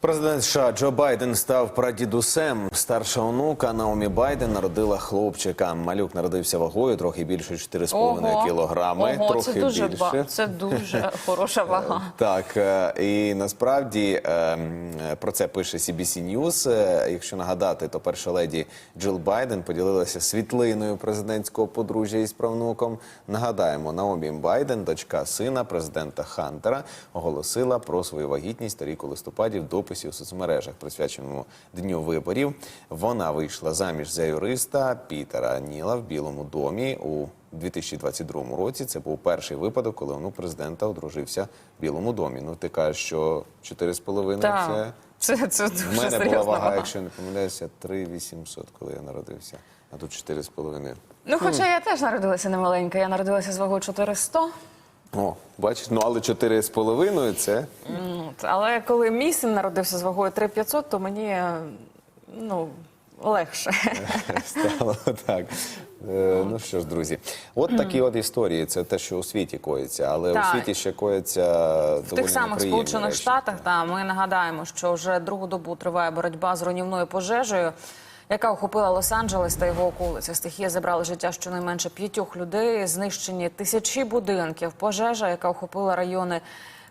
Президент США Джо Байден став прадідусем. Старша онука Наомі Байден народила хлопчика. Малюк народився вагою трохи більше 4,5 кілограми. Ого, трохи це дуже більше. ба- це дуже хороша вага. Так, е, і насправді е, про це пише CBC News. Е, Якщо нагадати, то перша леді Джил Байден поділилася світлиною президентського подружжя із правнуком. Нагадаємо, Наомі Байден, дочка сина президента Хантера, оголосила про свою вагітність торік у листопаді в дописі у соцмережах, присвяченому дню виборів. Вона вийшла заміж за юриста Пітера Ніла в Білому домі у 2022 році. Це був перший випадок, коли онук президента одружився в Білому домі. Ну ти кажеш, що 4,5 Так, це. це, це дуже мене була вага, вага. якщо не помиляюся, 3,800, коли я народився. А тут 4,5. Ну, хоча я теж народилася немаленька, я народилася з вагою 400. О, бачиш, ну але 4,5 це М, Але коли мій син народився з вагою 3500, то мені е, ну, легше. стало так. Е, ну що ж, друзі, от такі от історії. Це те, що у світі коїться, але Так. у світі ще коїться В тих самих Сполучених Штатах та ми нагадаємо, що вже другу добу триває боротьба з руйнівною пожежею, яка охопила Лос-Анджелес та його околиці. Стихія забрала життя щонайменше п'ятьох людей, знищені тисячі будинків. Пожежа, яка охопила райони.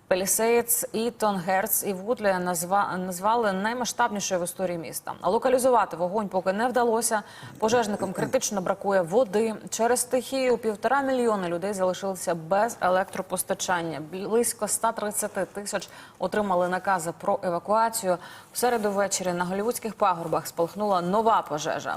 Пелісейдс, Ітон, Герц і Вудлі назва, назвали наймасштабнішою в історії міста. Локалізувати вогонь поки не вдалося. Пожежникам критично бракує води. Через стихію півтора мільйони людей залишилися без електропостачання. Близько 130 тисяч отримали накази про евакуацію. В середу ввечері на голівудських пагорбах спалахнула нова пожежа.